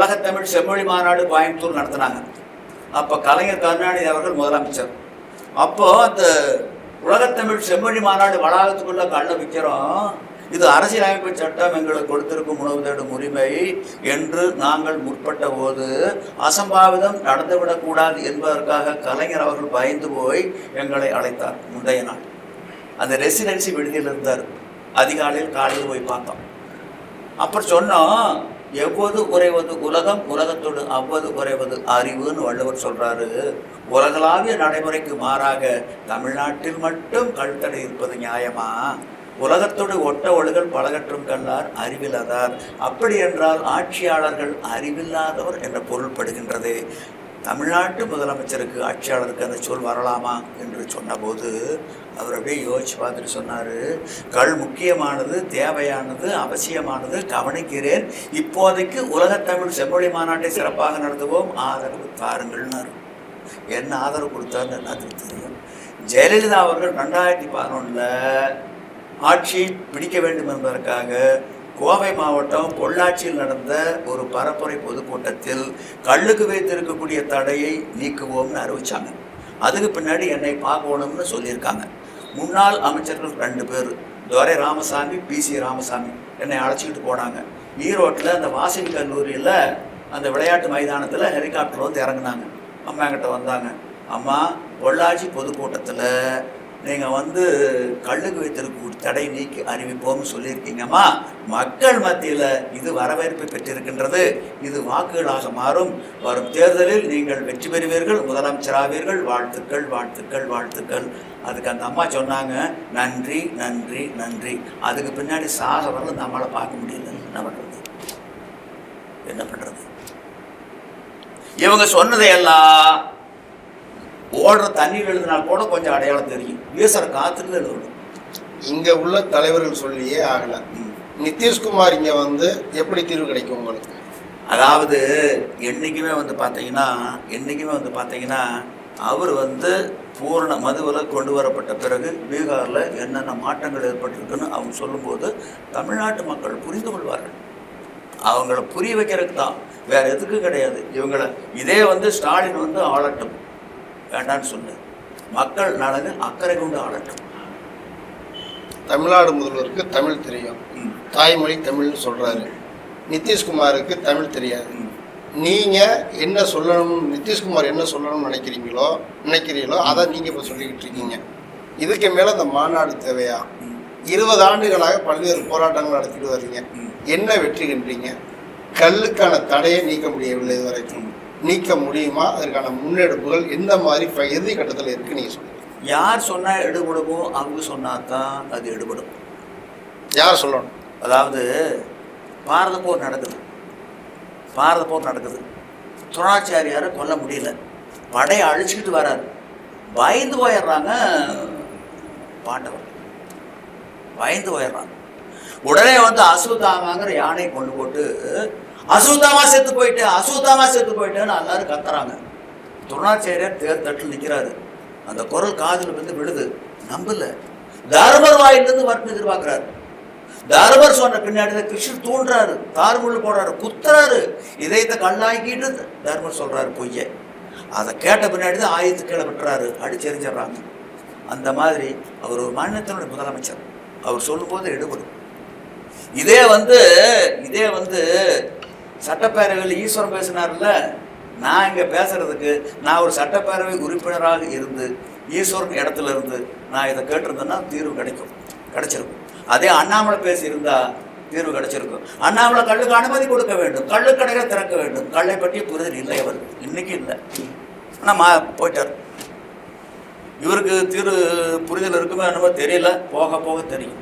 உலகத்தமிழ் செம்மொழி மாநாடு கோயம்புத்தூர் நடத்தினாங்க. அப்போ கலைஞர் கருணாநிதி அவர்கள் முதலமைச்சர். அப்போ அந்த உலகத்தமிழ் செம்மொழி மாநாடு வளாகத்துக்குள்ள கள்ள விற்கிறோம் இது அரசியலமைப்பு சட்டம் எங்களுக்கு கொடுத்திருக்கும் உணவு தேடும் உரிமை என்று நாங்கள் முற்பட்ட போது அசம்பாவிதம் நடந்துவிடக்கூடாது என்பதற்காக கலைஞர் அவர்கள் பயந்து போய் எங்களை அழைத்தார் முந்தைய நாள். அந்த ரெசிடென்சி விடுதியில் இருந்தார் அதிகாலையில் காலையில் போய் பார்த்தோம். அப்புறம் சொன்னோம் எவ்வது குறைவது உலகம் உலகத்தோடு அவ்வது குறைவது அறிவுன்னு வள்ளுவர் சொல்றாரு. உலகளாவிய நடைமுறைக்கு மாறாக தமிழ்நாட்டில் மட்டும் கழுத்தடை இருப்பது நியாயமா? உலகத்தோடு ஒட்ட ஒழுகல் பலகற்றும் கல்லார் அறிவில்லாதார் அப்படி என்றால் ஆட்சியாளர்கள் அறிவில்லாதவர் என்ற பொருள்படுகின்றது. தமிழ்நாட்டு முதலமைச்சருக்கு ஆட்சியாளருக்கு அந்த சொல் வரலாமா என்று சொன்னபோது அவர் அப்படியே யோசிச்சு பார்த்துட்டு சொன்னார் கள் முக்கியமானது தேவையானது அவசியமானது கவனிக்கிறேன். இப்போதைக்கு உலகத்தமிழ் செம்மொழி மாநாட்டை சிறப்பாக நடத்துவோம். ஆதரவு தாருங்கள்னாரு. என்ன ஆதரவு கொடுத்தாருன்னு எல்லாத்துக்கும் தெரியும். ஜெயலலிதா அவர்கள் ரெண்டாயிரத்தி பதினொன்றில் ஆட்சியை பிடிக்க வேண்டும் என்பதற்காக கோவை மாவட்டம் பொள்ளாச்சியில் நடந்த ஒரு பரப்புரை பொதுக்கூட்டத்தில் கல்லுக்கு வைத்திருக்கக்கூடிய தடையை நீக்குவோம்னு அறிவிச்சாங்க. அதுக்கு பின்னாடி என்னை பார்க்கணும்னு சொல்லியிருக்காங்க. முன்னாள் அமைச்சர்கள் ரெண்டு பேர் துரை ராமசாமி பி சி ராமசாமி என்னை அழைச்சிக்கிட்டு போனாங்க. ஈரோட்டில் அந்த வாசின் கல்லூரியில் அந்த விளையாட்டு மைதானத்தில் ஹெலிகாப்டர் வந்து இறங்கினாங்க. அம்மா கிட்ட வந்தாங்க. அம்மா பொள்ளாச்சி பொதுக்கூட்டத்தில் நீங்கள் வந்து கல்லுக்கு வைத்திருக்க தடை நீக்கி அறிவிப்போம்னு சொல்லியிருக்கீங்கம்மா. மக்கள் மத்தியில் இது வரவேற்பு பெற்றிருக்கின்றது. இது வாக்குகளாக மாறும். வரும் தேர்தலில் நீங்கள் வெற்றி பெறுவீர்கள். முதலமைச்சராவீர்கள். வாழ்த்துக்கள் வாழ்த்துக்கள் வாழ்த்துக்கள். அதுக்கு அந்த அம்மா சொன்னாங்க நன்றி நன்றி நன்றி. அதுக்கு பின்னாடி சாக வரல நம்மளால் பார்க்க முடியல. என்ன பண்ணுறது என்ன பண்ணுறது இவங்க சொன்னதையெல்லாம் ஓடுற தண்ணீர் எழுதினா கூட கொஞ்சம் அடையாளம் தெரியும். வீசுற காற்றுல எழுதணும். இங்க உள்ள தலைவர்கள் சொல்லியே ஆகல. நிதிஷ்குமார் இங்க வந்து எப்படி தீர்வு கிடைக்கும் உங்களுக்கு? அதாவது என்றைக்குமே வந்து பார்த்தீங்கன்னா என்றைக்குமே வந்து பார்த்தீங்கன்னா அவர் வந்து பூரண மதுவில் கொண்டு வரப்பட்ட பிறகு பீகாரில் என்னென்ன மாற்றங்கள் ஏற்பட்டிருக்குன்னு அவங்க சொல்லும்போது தமிழ்நாட்டு மக்கள் புரிந்து கொள்வார்கள். அவங்கள புரிய வைக்கிறதுக்கு தான். வேற எதுக்கும் கிடையாது. இவங்களை இதே வந்து ஸ்டாலின் வந்து ஆளட்டும். வேண்டான்னு சொன்னார் மக்கள் நலனில் அக்கறை கொண்டு ஆளட்டும். தமிழ்நாடு முதல்வருக்கு தமிழ் தெரியும். தாய்மொழி தமிழ்னு சொல்றாரு. நிதிஷ்குமாருக்கு தமிழ் தெரியாது. ம். நீங்க என்ன சொல்லணும் நிதிஷ்குமார் என்ன சொல்லணும்னு நினைக்கிறீங்களோ நினைக்கிறீங்களோ அதை நீங்க இப்ப சொல்லிக்கிட்டு இருக்கீங்க. இதுக்கு மேல இந்த மாநாடு தேவையா. இருபது ஆண்டுகளாக பல்வேறு போராட்டங்கள் நடத்திட்டு வர்றீங்க. என்ன வெற்றி கண்டீங்க? கல்லுக்கான தடையை நீக்க முடியவில்லை இதுவரைக்கும். நீக்க முடியுமா? அதற்கான முன்னெடுப்புகள் எந்த மாதிரி இறுதி கட்டத்தில் இருக்கு நீங்க சொல்லுங்க. யார் சொன்னால் எடுபடுமோ அவங்க சொன்னால் தான் அது எடுபடும். யார் சொல்லணும்? அதாவது பாரத போர் நடக்குது. பாரத போர் நடக்குது. துரோணாச்சாரியாரை கொல்ல முடியல. படையை அழிச்சுக்கிட்டு வராரு. பயந்து போயிடுறாங்க பாண்டவர். பயந்து போயிடுறாங்க. உடனே வந்து அசுத்தாமாங்கிற யானை கொண்டு போட்டு அசுத்தமா செத்து போயிட்டு அசுத்தமா செத்து போயிட்டேன்னு எல்லாரும் கத்துறாங்க. துரோணாச்சாரியார் தேர் தட்டில் நிற்கிறாரு அந்த குரல் காதில் வந்து விழுது. நம்பல. தர்மர் வாயிலிருந்து வரணும் எதிர்பார்க்கிறாரு. தர்மர் சொன்ன பின்னாடி தான் தூண்டுறாரு. தார்முள்ள போடுறாரு. குத்துறாரு. இதயத்தை கண்ணாக்கிட்டு தர்மர் சொல்றாரு பொய்ய. அதை கேட்ட பின்னாடி தான் ஆயுத்து கீழே விட்டுறாரு. அடிச்செறிஞ்சிடுறாங்க. அந்த மாதிரி அவர் ஒரு மாநிலத்தினுடைய முதலமைச்சர். அவர் சொல்லும்போது எடுபடும். இதே வந்து இதே வந்து சட்டப்பேரவையில் ஈஸ்வரன் பேசினார்ல நான் இங்கே பேசுறதுக்கு நான் ஒரு சட்டப்பேரவை உறுப்பினராக இருந்து ஈஸ்வரன் இடத்துல இருந்து நான் இதை கேட்டிருந்தேன்னா தீர்வு கிடைக்கும் கிடைச்சிருக்கும். அதே அண்ணாமலை பேசியிருந்தா தீர்வு கிடைச்சிருக்கும். அண்ணாமலை கல்லுக்கு அனுமதி கொடுக்க வேண்டும் கள்ளு கடைகளை திறக்க வேண்டும். கல்லை பற்றி புரிதல் இல்லை அவருக்கு இன்னைக்கு இல்லை. ஆனால் மா போயிட்டார். இவருக்கு தீர்வு புரிதல் இருக்குமே என்னமோ தெரியல போக போக தெரியும்.